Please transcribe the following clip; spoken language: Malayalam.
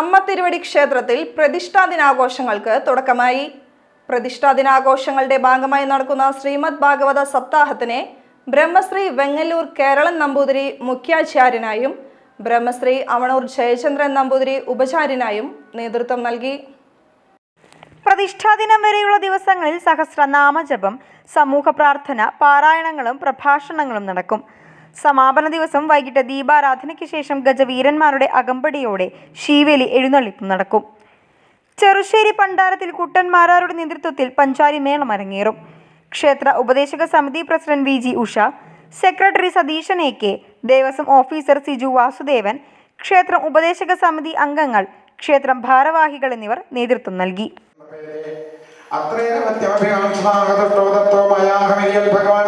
അമ്മ തിരുവടി ക്ഷേത്രത്തിൽ പ്രതിഷ്ഠാ ദിനാഘോഷങ്ങൾക്ക് തുടക്കമായി. പ്രതിഷ്ഠാ ദിനാഘോഷങ്ങളുടെ ഭാഗമായി നടക്കുന്ന ശ്രീമദ് ഭാഗവത സപ്താഹത്തിന് ബ്രഹ്മശ്രീ വെങ്ങല്ലൂർ കേരളൻ നമ്പൂതിരി മുഖ്യാചാര്യനായും ബ്രഹ്മശ്രീ അവണൂർ ജയചന്ദ്രൻ നമ്പൂതിരി ഉപചാര്യനായും നേതൃത്വം നൽകി. പ്രതിഷ്ഠാ ദിനം വരെയുള്ള ദിവസങ്ങളിൽ സഹസ്രനാമജപം സമൂഹ പ്രാർത്ഥന പാരായണങ്ങളും പ്രഭാഷണങ്ങളും നടക്കും. സമാപന ദിവസം വൈകിട്ട് ദീപാരാധനയ്ക്ക് ശേഷം ഗജവീരന്മാരുടെ അകമ്പടിയോടെ ശീവേലി എഴുന്നള്ളിപ്പ് നടക്കും. ചെറുശ്ശേരി പണ്ടാരത്തിൽ കുട്ടന്മാരാരുടെ നേതൃത്വത്തിൽ പഞ്ചാരി മേളം അരങ്ങേറും. ക്ഷേത്ര ഉപദേശക സമിതി president V G Usha secretary Satheesan A K Devaswom officer Siju Vasudevan ക്ഷേത്രം ഉപദേശക സമിതി അംഗങ്ങൾ ക്ഷേത്രം ഭാരവാഹികൾ എന്നിവർ നേതൃത്വം നൽകി. മയാഹമിയൽ ഭഗവാൻ